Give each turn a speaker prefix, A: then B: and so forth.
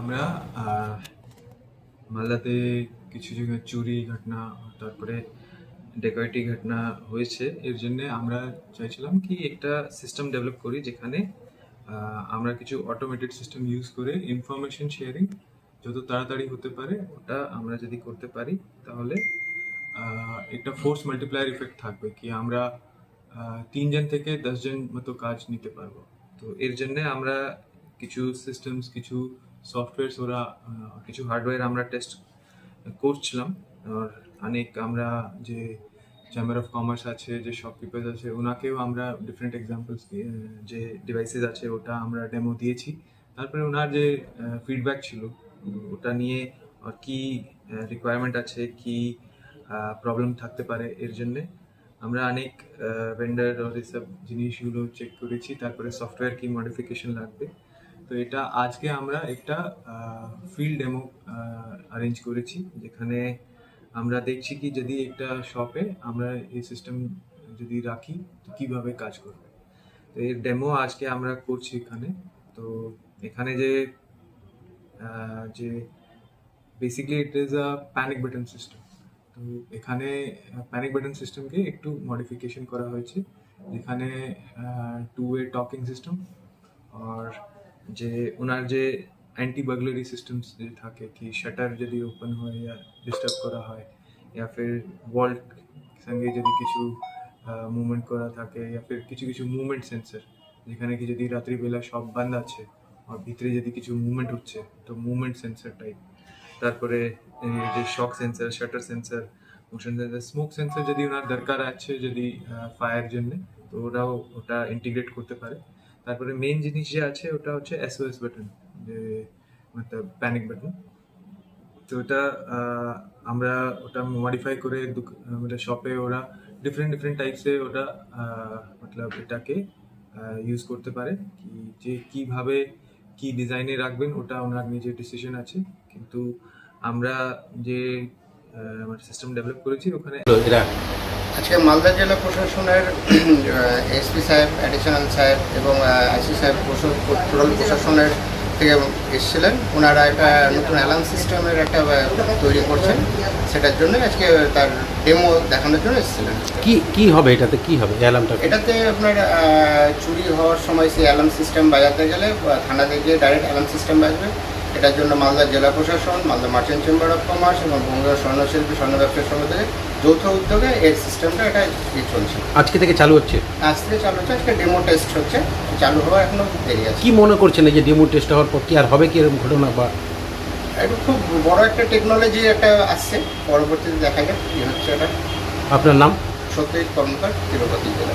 A: আমরা মালদাতে কিছু জায়গায় চুরি ঘটনা, তারপরে ডেকাইটি ঘটনা হয়েছে। এর জন্য আমরা চাইছিলাম কি একটা সিস্টেম ডেভেলপ করি যেখানে আমরা কিছু অটোমেটেড সিস্টেম ইউজ করে ইনফরমেশন শেয়ারিং যত তাড়াতাড়ি হতে পারে, ওটা আমরা যদি করতে পারি, তাহলে একটা ফোর্স মাল্টিপ্লায়ার ইফেক্ট থাকবে কি আমরা তিনজন থেকে দশজন মতো কাজ নিতে পারব। তো এর জন্য আমরা কিছু সিস্টেমস কিছু সফটওয়্যারস, ওরা কিছু হার্ডওয়্যার আমরা টেস্ট করছিলাম। আর অনেক আমরা যে চেম্বার অফ কমার্স আছে, যে শপকিপার্স আছে, ওনাকেও আমরা ডিফারেন্ট এক্সাম্পলস যে ডিভাইসেস আছে, ওটা আমরা ডেমো দিয়েছি। তারপরে ওনার যে ফিডব্যাক ছিল, ওটা নিয়ে কি রিকোয়ারমেন্ট আছে, কি প্রবলেম থাকতে পারে এর জন্যে আমরা অনেক ভেন্ডার আর এসব জিনিসগুলো চেক করেছি। তারপরে সফটওয়্যার কি মডিফিকেশন লাগবে তো এটা আজকে আমরা একটা ফিল্ড ডেমো অ্যারেঞ্জ করেছি, যেখানে আমরা দেখছি কি যদি একটা শপে আমরা এই সিস্টেম যদি রাখি, তো কীভাবে কাজ করবে। তো এর ডেমো আজকে আমরা করছি এখানে। তো এখানে যে যে basically it is a panic button system তো এখানে প্যানিক বাটন সিস্টেমকে একটু মডিফিকেশন করা হয়েছে। যেখানে টু ওয়ে টকিং সিস্টেম আর যে ওনার যে অ্যান্টি বার্গলারি সিস্টেমস যদি থাকে, কি শাটার যদি ওপেন হয় ইয়া ডিস্টার্ব করা হয় ইয়া ফির ওয়াল্ট সঙ্গে যদি কিছু মুভমেন্ট করা থাকে ইয়া ফির কিছু কিছু মুভমেন্ট সেন্সর যেখানে কি যদি রাত্রিবেলা সব বন্ধ আছে, আর ভিতরে যদি কিছু মুভমেন্ট হচ্ছে তো মুভমেন্ট সেন্সর টাইপ তারপরে যে shock sensor shutter sensor motion sensor smoke sensor যদি ওনার দরকার আছে যদি ফায়ার জন্য, তো ওরাও ওটা ইন্টিগ্রেট করতে পারে। তারপরে মেন জিনিস যে আছে, ওটা হচ্ছে এসওএস বাটন যে মতলব প্যানিক বাটন তো ওটা আমরা ওটা মডিফাই করে আমাদের শপে ওরা ডিফারেন্ট ডিফারেন্ট টাইপসে ওটা মতলব এটাকে ইউজ করতে পারে। কি, যে কীভাবে কি ডিজাইনে রাখবেন, ওটা ওনার নিজের ডিসিশন আছে। কিন্তু আমরা যে সিস্টেম ডেভেলপ করেছি, ওখানে
B: আজকে মালদা জেলা প্রশাসনের এসপি সাহেব অ্যাডিশনাল সাহেব এবং আইসি সাহেব টোটাল প্রশাসনের থেকে এসেছিলেন। ওনারা একটা নতুন অ্যালার্ম সিস্টেমের একটা তৈরি করছেন। সেটার জন্য আজকে তার ডেমো দেখানোর জন্য এসেছিলেন।
C: কি কি হবে এটাতে? কি হবে অ্যালার্মটা
B: এটাতে আপনার চুরি হওয়ার সময় সেই অ্যালার্ম সিস্টেম বাজাতে গেলে থানাতে গিয়ে ডাইরেক্ট অ্যালার্ম সিস্টেম বাজবে। এটার জন্য মালদা জেলা প্রশাসন Malda merchant chamber of commerce এবং বঙ্গীয় স্বর্ণশিল্পী স্বর্ণ ব্যবসায়ী সমিতি যৌথ উদ্যোগে এর সিস্টেমটা এটা চলছে।
C: আজকে থেকে চালু হচ্ছে?
B: আজ থেকে চালু হচ্ছে আজকে ডেমো টেস্ট হচ্ছে চালু হওয়ার এখনও দেরি আছে।
C: কি মনে করছেন এই যে ডেমো টেস্ট হওয়ার পর কি আর হবে কি এরকম ঘটনা বা?
B: এটা খুব বড় একটা টেকনোলজি একটা আসছে পরবর্তীতে দেখা যাক কি হচ্ছে এটা।
C: আপনার নাম?
B: সত্যজিৎ কর্মকার তিরুপতি জেলা।